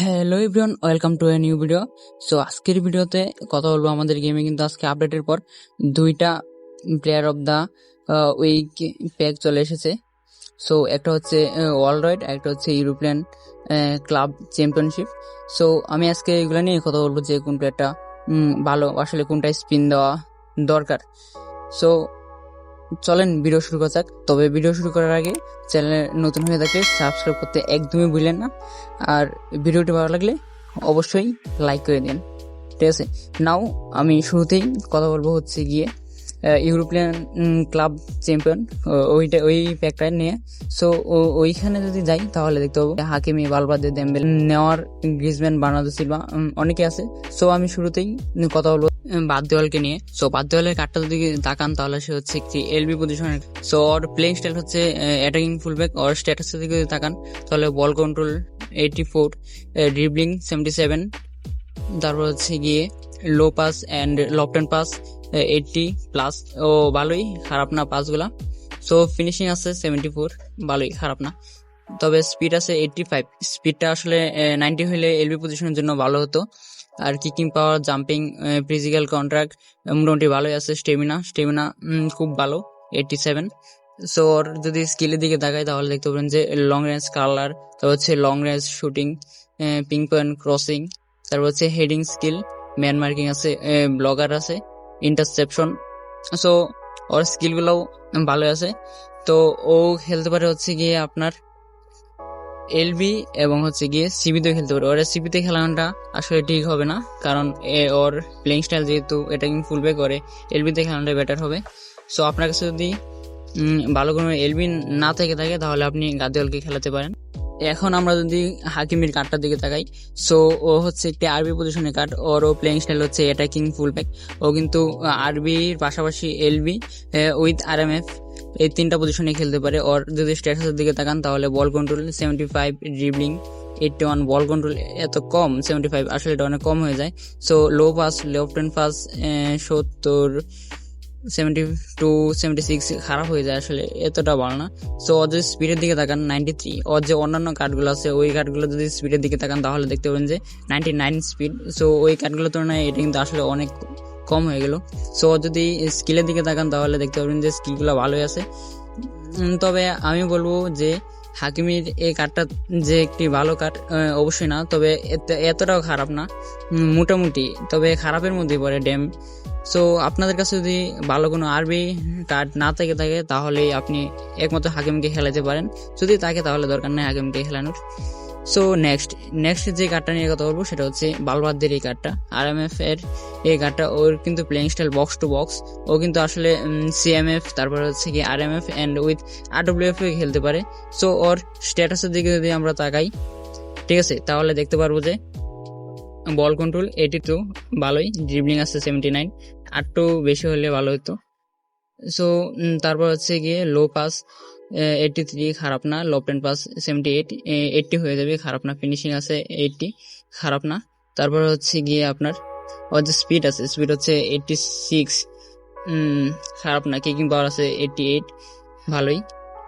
Hello everyone welcome to a new video so আজকের ভিডিওতে কথা বলব আমাদের গেমে কিন্তু আজকে আপডেটের পর দুইটা player of the week pack চলে এসেছে। সো একটা হচ্ছে ওয়ার্ল্ড একটা হচ্ছে ইউরোপিয়ান ক্লাব চ্যাম্পিয়নশিপ সো আমি আজকে এগুলো নিয়ে কথা বলব যে কোন প্লেয়ারটা ভালো, আসলে কোনটা স্পিন দেওয়া দরকার। সো চলেন ভিডিও শুরু করা যাক। তবে ভিডিও শুরু করার আগে চ্যানেলে নতুন হয়ে থাকলে সাবস্ক্রাইব করতে একদমই ভুলেন না। আর ভিডিওটি ভালো লাগলে অবশ্যই লাইক করে দিন। ঠিক আছে? নাও আমি শুরুতেই কথা বলব হচ্ছে গিয়ে ইউরোপিয়ান ক্লাব চ্যাম্পিয়ন ওইটা, ওই প্যাকটা নিয়ে। সো ওইখানে যদি যাই তাহলে দেখতে পাবো হাকিমি বালবাদে দেম্বেল নেওয়ার গ্রিজম্যান বার্নার্দো সিলভা অনেকে আছে। সো আমি শুরুতেই কথা বলব বাদ্যওয়ালকে নিয়ে। সো বাদ্যওয়ালের কার্ডটা যদি তাকান, তাহলে সে হচ্ছে একটি এলবি পজিশনের সো ওর প্লেইং স্টাইল হচ্ছে অ্যাটাকিং ফুলব্যাক ওর স্ট্যাটাসের দিকে যদি তাকান, তাহলে ball control eighty four dribbling seventy seven তারপর হচ্ছে গিয়ে low pass and lofted pass eighty plus ও, ভালোই, খারাপ না পাসগুলা সো ফিনিশিং আছে সেভেন্টি ফোর ভালোই, খারাপ না। তবে স্পিড আছে এইটটি ফাইভ স্পিডটা আসলে নাইনটি হলে এলবি পজিশনের জন্য ভালো হতো। আর kicking power jumping physical contact মোটামুটি ভালোই আছে স্টেমিনা স্টেমিনা খুব ভালো এইটটি সেভেন সো ওর যদি স্কিলের দিকে তাকাই, তাহলে দেখতে পাবেন যে লং রেঞ্জ কালার তারপর হচ্ছে long range shooting pinpoint crossing তারপর হচ্ছে হেডিং স্কিল ম্যান মার্কিং আছে ব্লগার আছে ইন্টারসেপশন সো ওর স্কিলগুলোও ভালো আছে। তো, ও খেলতে পারে হচ্ছে গিয়ে আপনার এলবি এবং হচ্ছে গিয়ে সিবিতে খেলতে পারে। ওর সিবিতে খেলানোটা আসলে ঠিক হবে না, কারণ এ ওর প্লেইং স্টাইল যেহেতু কিন্তু ফুলবে করে এলবিতে খেলানোটা বেটার হবে। সো আপনার কাছে যদি ভালো কোনো এলবি না থেকে থাকে, তাহলে আপনি গাদিওয়ালকে খেলাতে পারেন। এখন আমরা যদি হাকিমের কার্ডটার দিকে তাকাই সো ও হচ্ছে একটি আরবি পজিশনের কার্ড ওর ও প্লেইং স্টাইল হচ্ছে অ্যাটাকিং ফুলব্যাক ও কিন্তু আরবির পাশাপাশি LB with R M F এই তিনটা পজিশনে খেলতে পারে। ওর যদি স্ট্যাটাসের দিকে তাকান, তাহলে ball control seventy five dribbling eighty one ball control এত কম সেভেন্টি ফাইভ আসলে এটা অনেক কম হয়ে যায়। So low pass left hand pass সত্তর সেভেন্টি টু সেভেন্টি সিক্স খারাপ হয়ে যায় আসলে, এতটা ভালো না। সো ওর যদি স্পিডের দিকে তাকান নাইনটি থ্রি ওর যে অন্যান্য কার্ডগুলো আছে, ওই কার্ডগুলো যদি স্পিডের দিকে তাকান, তাহলে দেখতে পাবেন যে নাইনটি নাইন স্পিড সো ওই কার্ডগুলোর তুলনায় এটা কিন্তু আসলে অনেক কম হয়ে গেল। সো যদি স্কিলের দিকে তাকান, তাহলে দেখতে পাবেন যে স্কিলগুলো ভালোই আছে। তবে আমি বলব যে, হাকিমির এই কার্ডটা যে একটি ভালো কার্ড অবশ্যই না, তবে এতটাও খারাপ না। মোটামুটি, তবে খারাপের মধ্যেই পড়ে ড্যাম। সো আপনাদের কাছে যদি ভালো কোনো আরবি কার্ড না থেকে থাকে, তাহলেই আপনি একমাত্র হাকিমকে খেলাতে পারেন। যদি থাকে, তাহলে দরকার নেই হাকিমকে খেলানোর। সো নেক্সট নেক্সট যে কার্ডটা নিয়ে কথা বলব সেটা হচ্ছে বালবাদ্দের এই কার্ডটা আর এম এফ এর এই কার্ডটা ওর কিন্তু playing style box to box ও কিন্তু আসলে সিএমএফ তারপর হচ্ছে কি R M F and with R W F খেলতে পারে। সো ওর স্ট্যাটাসের দিকে যদি আমরা তাকাই, ঠিক আছে, তাহলে দেখতে পারব যে বল কন্ট্রোল এইটি টু ভালোই ড্রিবলিং আছে সেভেন্টি নাইন আটটু বেশি হলে ভালো হতো। সো তারপর হচ্ছে গিয়ে লো পাস এইটটি থ্রি খারাপ না lofted pass seventy eight eighty হয়ে যাবে, খারাপ না ফিনিশিং আছে এইটটি খারাপ না। তারপর হচ্ছে গিয়ে আপনার ওর যে স্পিড আছে স্পিড হচ্ছে এইটটি সিক্স খারাপ না কিকিং পাওয়ার আছে এইটটি এইট ভালোই।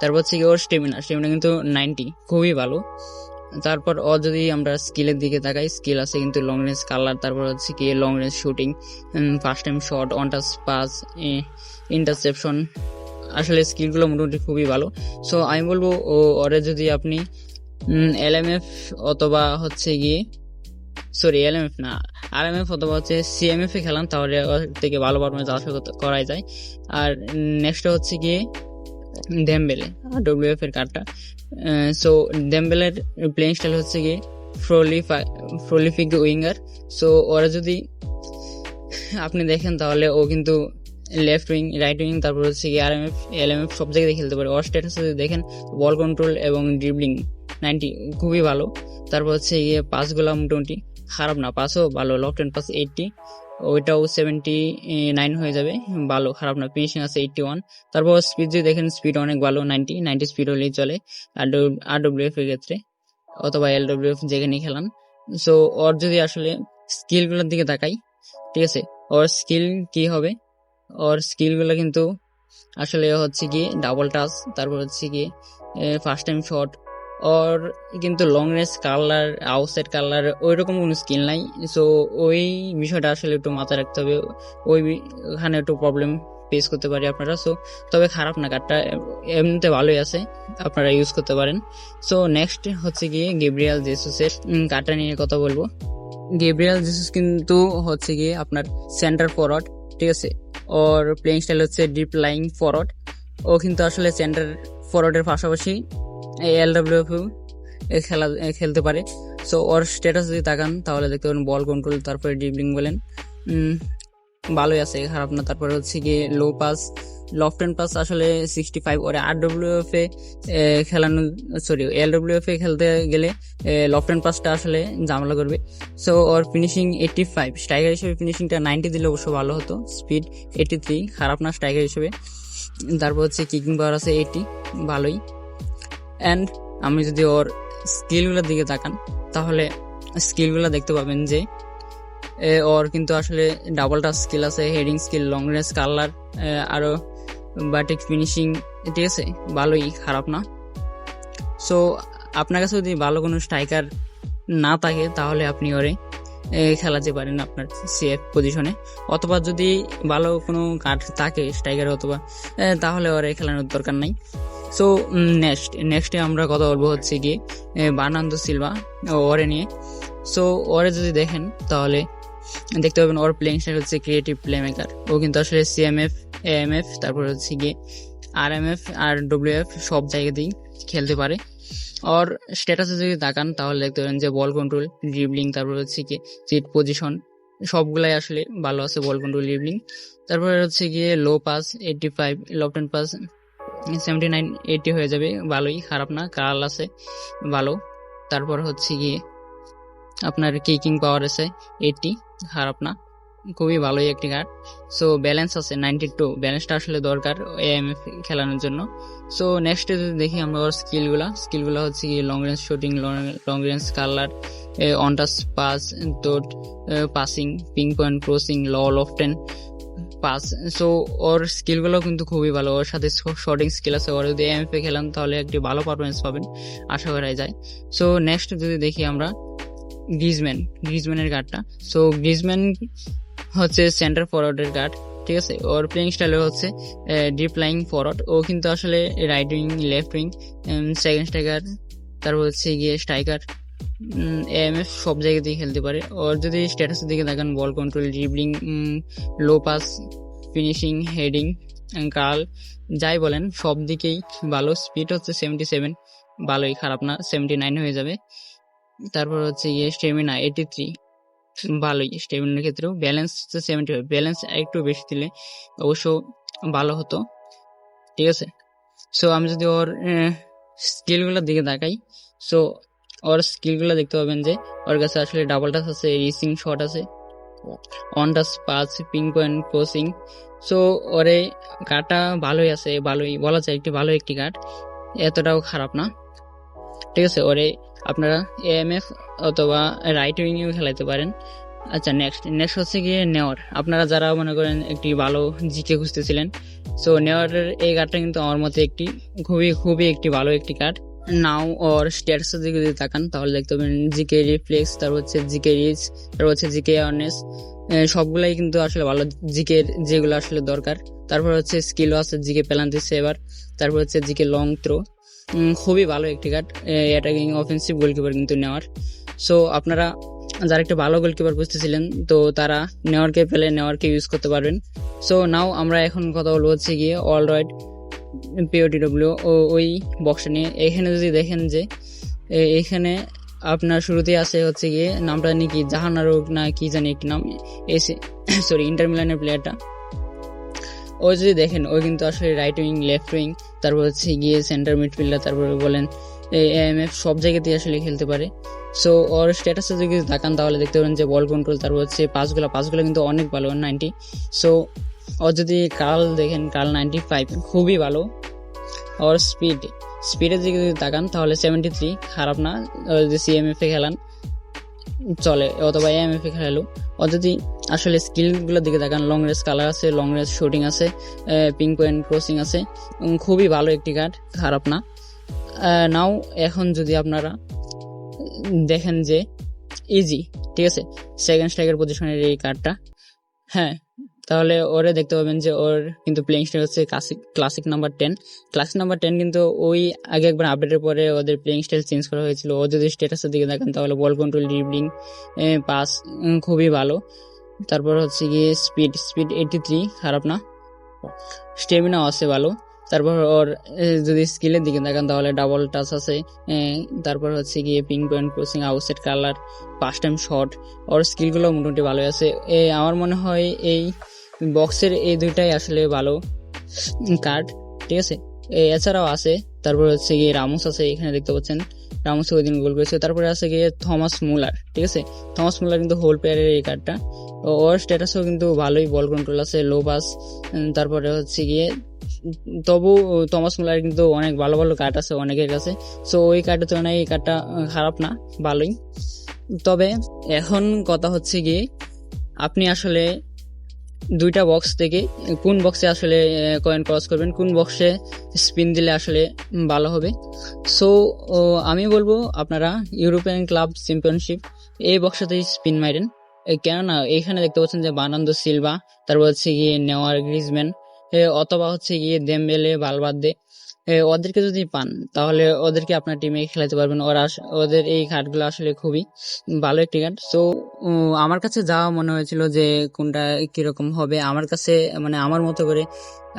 তারপর হচ্ছে গিয়ে ওর স্টেমিনা স্টেমিনা কিন্তু নাইনটি খুবই ভালো। তারপর ও যদি আমরা স্কিলের দিকে তাকাই স্কিল আছে কিন্তু লং রেঞ্জ কালার তারপর হচ্ছে কি long range shooting first time shot one touch pass interception আসলে স্কিলগুলো মোটামুটি খুবই ভালো। সো আমি বলব, ও, ওরে যদি আপনি এল এম এফ অথবা হচ্ছে গিয়ে সরি এল এম এফ না আর এম এফ অথবা হচ্ছে সি সিএমএফ এ খেলান, তাহলে থেকে ভালো পারফরমেন্স আশা করাই যায়। আর নেক্সট হচ্ছে গিয়ে ড্যাম্বেলে ডব্লিউ এফ এর কার্ডটা সো ডেম্বেলের প্লেইং স্টাইল হচ্ছে গিয়ে ফ্রোলিফাই ফ্রোলিফিক উইঙ্গার সো ওরা যদি, আপনি দেখেন, তাহলে ও কিন্তু লেফট উইং রাইট উইং তারপর হচ্ছে কি R M F L M F সব জায়গায় খেলতে পারে। ওর স্ট্যাটাস যদি দেখেন বল কন্ট্রোল এবং ড্রিবলিং নাইনটি খুবই ভালো। তারপর হচ্ছে গিয়ে পাসগুলো মোটামুটি খারাপ না পাসও ভালো লফট অ্যান্ড পাস এইটটি ওইটাও সেভেন্টি নাইন হয়ে যাবে, ভালো, খারাপ না ফিনিশিং আছে এইটটি ওয়ান তারপর স্পিড যদি দেখেন স্পিড অনেক ভালো নাইনটি নাইনটি স্পিড হলেই চলে আর আর ডব্লিউ এফ এর ক্ষেত্রে, অথবা এল ডব্লিউ এফ যেখানে খেলান। সো ওর যদি আসলে স্কিলগুলোর দিকে তাকাই, ঠিক আছে, ওর স্কিল কি হবে? ওর স্কিলগুলো কিন্তু আসলে হচ্ছে কি ডাবল টাচ তারপর হচ্ছে কি ফার্স্ট টাইম শট ওর কিন্তু long range curler outside curler ওই রকম কোনো স্কিল নাই। সো ওই বিষয়টা আসলে একটু মাথায় রাখতে হবে। ওই ওখানে একটু প্রবলেম ফেস করতে পারি আপনারা। সো তবে খারাপ না কার্ডটা এমনিতে ভালোই আছে, আপনারা ইউজ করতে পারেন। সো নেক্সট হচ্ছে গিয়ে গেব্রিয়াল জেসুসের কার্ডটা নিয়ে কথা বলব। গেব্রিয়াল জেসুস কিন্তু হচ্ছে গিয়ে আপনার সেন্টার ফরওয়ার্ড ঠিক আছে? ওর প্লেইং স্টাইল হচ্ছে ডিপ লাইং ফরওয়ার্ড ও কিন্তু আসলে সেন্টার ফরওয়ার্ডের পাশাপাশি এল ডাব্লিউ খেলা খেলতে পারে। সো ওর স্ট্যাটাস যদি তাকান, তাহলে দেখতে পারেন বল কন্ট্রোল তারপরে ড্রিবলিং বলেন। ভালোই আছে, খারাপ না। তারপরে হচ্ছে গিয়ে low pass lofted pass আসলে সিক্সটি ফাইভ ওরে আর ডব্লিউ এফ এ খেলানো সরি এল ডব্লিউ এফ এ খেলতে গেলে লফট অ্যান্ড পাসটা আসলে ঝামেলা করবে। সো ওর ফিনিশিং এইটটি ফাইভ স্ট্রাইকার হিসেবে ফিনিশিংটা নাইনটি দিলে অবশ্য ভালো হতো স্পিড এইটি থ্রি খারাপ না স্ট্রাইকার হিসেবে। তারপর হচ্ছে কিকিং পাওয়ার আছে এইটি ভালোই। অ্যান্ড আমি যদি ওর স্কিলগুলোর দিকে তাকান, তাহলে স্কিলগুলো দেখতে পাবেন যে ওর কিন্তু আসলে ডাবল টাচ স্কিল আছে heading skill long range curler acrobatic finishing ঠিক আছে? ভালোই, খারাপ না। সো আপনার কাছে যদি ভালো কোনো স্ট্রাইকার না থাকে, তাহলে আপনি ওরে খেলাতে পারেন আপনার সিএফ পজিশনে অথবা যদি ভালো কোনো কার্ড থাকে স্ট্রাইকার অথবা তাহলে ওরে খেলানোর দরকার নাই। সো নেক্সট নেক্সটে আমরা কথা বলব হচ্ছে গিয়ে বার্নান্দো সিলভা ওরে নিয়ে। সো ওরে যদি দেখেন, তাহলে দেখতে পাবেন ওর প্লেইং স্টাইল হচ্ছে ক্রিয়েটিভ প্লে মেকার ও কিন্তু আসলে সিএমএফ এএমএফ তারপর হচ্ছে গিয়ে R M F R W F সব জায়গাতেই খেলতে পারে। ওর স্ট্যাটাসে যদি তাকান, তাহলে দেখতে পারেন যে বল কন্ট্রোল ড্রিবলিং তারপর হচ্ছে কি সিট পজিশন সবগুলাই আসলে ভালো আছে বল কন্ট্রোল ড্রিবলিং তারপরে হচ্ছে গিয়ে low pass eighty five lofted pass seventy nine eighty হয়ে যাবে, ভালোই, খারাপ না, কাল আছে, ভালো। তারপর হচ্ছে গিয়ে আপনার কিকিং পাওয়ার আছে এইটটি খারাপ না। খুবই ভালোই একটি কার্ড সো ব্যালেন্স আছে নাইনটি টু ব্যালেন্সটা আসলে দরকার এএমএফ খেলানোর জন্য. সো নেক্সটে যদি দেখি আমরা ওর স্কিলগুলা স্কিলগুলো হচ্ছে কি long range shooting long range curler one touch pass dot passing pinpoint crossing low of ten pass so ওর স্কিলগুলো কিন্তু খুবই ভালো। ওর সাথে শর্টিং স্কিল আছে। ওর যদি এমএফে খেলাম তাহলে একটি ভালো পারফরমেন্স পাবেন, আশা করা যায়। সো নেক্সট যদি দেখি আমরা গ্রিজম্যান গ্রিজম্যানের কার্ডটা সো গ্রিজম্যান হচ্ছে সেন্টার ফরওয়ার্ডের গার্ড ঠিক আছে? ওর প্লেইং স্টাইল হচ্ছে ডিপ লাইং ফরওয়ার্ড ও কিন্তু আসলে right wing left wing second striker তারপর হচ্ছে গিয়ে স্ট্রাইকার এএমএফ সব জায়গাতেই খেলতে পারে। ওর যদি স্ট্যাটাসের দিকে দেখেন ball control dribbling low pass finishing heading কাল যাই বলেন, সব দিকেই ভালো। স্পিড হচ্ছে সেভেন্টি সেভেন ভালোই, খারাপ না সেভেন্টি নাইন হয়ে যাবে। তারপর হচ্ছে গিয়ে স্টেমিনা এইটি থ্রি ভালোই স্টেমিনার ক্ষেত্রেও ব্যালেন্স সেভেন্টি ফাইভ ব্যালেন্স একটু বেশি দিলে অবশ্য ভালো হতো। ঠিক আছে? সো আমি যদি ওর স্কিলগুলোর দিকে তাকাই সো ওর স্কিলগুলো দেখতে পাবেন যে, ওর কাছে আসলে ডাবল টাচ আছে রিসিং শট আছে one touch pass pinpoint crossing so ওরে কার্ডটা ভালোই আছে, ভালোই, বলা যায় একটি ভালো একটি কার্ড এতটাও খারাপ না। ঠিক আছে, ওরে আপনারা এএমএফ অথবা রাইট উইংয়েও খেলাতে পারেন। আচ্ছা নেক্সট নেক্সট হচ্ছে গিয়ে নেওয়ার। আপনারা যারা মনে করেন একটি ভালো জিকে খুঁজতেছিলেন সো নেওয়ারের এই কার্ডটা কিন্তু আমার মতে একটি খুবই খুবই একটি ভালো একটি কার্ড নাও ওর স্ট্যাটাসের দিকে যদি তাকান, তাহলে দেখতে পাবেন জিকে রিফ্লেক্স তারপর হচ্ছে জিকে রিচ তারপর হচ্ছে জিকে অ্যাওয়ারনেস সবগুলাই কিন্তু আসলে ভালো জিকের যেগুলো আসলে দরকার। তারপর হচ্ছে স্কিলও আছে জিকে পেলান্তি সেভার তারপর হচ্ছে জিকে লং থ্রো খুবই ভালো একটি কার্ড অ্যাটাকিং অফেন্সিভ গোলকিপার কিন্তু নেওয়ার। সো আপনারা যারা একটা ভালো গোলকিপার বুঝতেছিলেন, তো তারা নেওয়ারকে পেলে নেওয়ারকে ইউজ করতে পারবেন। সো নাও আমরা এখন কথা বলব হচ্ছে গিয়ে অল রাইড পিওটিডব্লিউ ও ওই বক্সটা নিয়ে। এখানে যদি দেখেন যে এখানে আপনার শুরুতেই আছে হচ্ছে গিয়ে নামটা জানি কি জাহানারুক না কি জানি একটি নাম এসে সরি ইন্টার মিলানের প্লেয়ারটা ও যদি দেখেন, ও কিন্তু আসলে রাইট উইং লেফট উইং তারপর হচ্ছে গিয়ে সেন্টার মিডফিল্ডার তারপরে বলেন এই এএমএফ সব জায়গাতেই আসলে খেলতে পারে। সো ওর স্ট্যাটাসে যদি তাকান তাহলে দেখতে পারেন যে বল কন্ট্রোল তারপর হচ্ছে পাসগুলো পাসগুলো কিন্তু অনেক ভালো নাইনটি সো ওর যদি কাল দেখেন, কাল নাইনটি ফাইভ খুবই ভালো। ওর স্পিড স্পিডের দিকে যদি তাকান তাহলে সেভেন্টি থ্রি খারাপ না। যদি সিএমএফ খেলান চলে, অথবা এমএফএ খেলালো ও যদি আসলে স্কিলগুলোর দিকে দেখান লং রেস কালার আছে লং রেস শুটিং আছে পিঙ্ক পয়েন্ট ক্রসিং আছে খুবই ভালো একটি কার্ড খারাপ না। নাও এখন যদি আপনারা দেখেন যে ইজি ঠিক আছে? সেকেন্ড স্ট্রাইকের পজিশনের এই কার্ডটা হ্যাঁ তাহলে ওরে দেখতে পাবেন যে ওর কিন্তু প্লেইং স্টাইল হচ্ছে classic classic number ten classic number ten কিন্তু ওই আগে একবার আপডেটের পরে ওদের প্লেইং স্টাইল চেঞ্জ করা হয়েছিল। ও যদি স্ট্যাটাসের দিকে দেখেন তাহলে বল কন্ট্রোল ড্রিবলিং পাস খুবই ভালো। তারপর হচ্ছে গিয়ে স্পিড স্পিড এইটি থ্রি খারাপ না। স্টেমিনাও আছে ভালো। তারপর ওর যদি স্কিলের দিকে দেখেন তাহলে ডাবল টাচ আছে। তারপর হচ্ছে গিয়ে pinpoint crossing outside curler পাঁচ টাইম শট ওর স্কিলগুলো মোটামুটি ভালোই আছে। আমার মনে হয় এই বক্সের এই দুইটাই আসলে ভালো কার্ড ঠিক আছে? এছাড়াও আছে, তারপর হচ্ছে গিয়ে রামুস আছে, এখানে দেখতে পাচ্ছেন। রামুস ওই দিন গোল করেছে। তারপরে আছে গিয়ে থমাস মুলার, ঠিক আছে? থমাস মুলার কিন্তু হোল প্লেয়ারের এই কার্ডটা ওর স্ট্যাটাসও কিন্তু ভালোই বল কন্ট্রোল আছে লো পাস তারপরে হচ্ছে গিয়ে, তবু থমাস মুলার কিন্তু অনেক ভালো ভালো কার্ড আছে অনেকের কাছে। সো ওই কার্ডের তুলনায় এই কার্ডটা খারাপ না, ভালোই। তবে এখন কথা হচ্ছে গিয়ে, আপনি আসলে দুইটা বক্স থেকে কোন বক্সে আসলে কয়েন ক্রস করবেন, কোন বক্সে স্পিন দিলে আসলে ভালো হবে। সো আমি বলব আপনারা ইউরোপিয়ান ক্লাব চ্যাম্পিয়নশিপ এই বক্সটাতেই স্পিন মারেন। কেননা এখানে দেখতে পাচ্ছেন যে বানান্দ সিলভা তারপর হচ্ছে গিয়ে নেওয়ার গ্রিজম্যান অথবা হচ্ছে গিয়ে দেমবেলে বালবাদ্দে ওদেরকে যদি পান, তাহলে ওদেরকে আপনার টিমে খেলাতে পারবেন। ওরা ওদের এই কার্ডগুলো আসলে খুবই ভালো একটি কার্ড সো আমার কাছে যা মনে হয়েছিল যে কোনটা কীরকম হবে, আমার কাছে মানে আমার মতো করে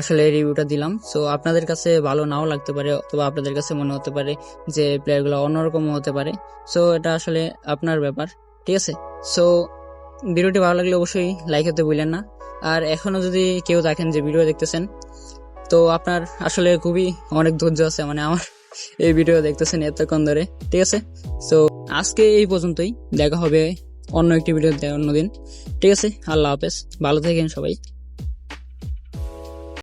আসলে রিভিউটা দিলাম। সো আপনাদের কাছে ভালো নাও লাগতে পারে, অথবা আপনাদের কাছে মনে হতে পারে যে প্লেয়ারগুলো অন্যরকম হতে পারে। সো এটা আসলে আপনার ব্যাপার, ঠিক আছে? সো ভিডিওটি ভালো লাগলে অবশ্যই লাইক হতে ভুলেন না। আর এখনও যদি কেউ দেখেন যে ভিডিও দেখতেছেন তো আপনার আসলে খুবই অনেক ধৈর্য আছে মানে আমার এই ভিডিও দেখতেছেন এতক্ষণ ধরে, ঠিক আছে? সো আজকে এই পর্যন্তই, দেখা হবে অন্য একটি ভিডিও অন্যদিন, ঠিক আছে? আল্লাহ হাফেজ, ভালো থাকেন সবাই।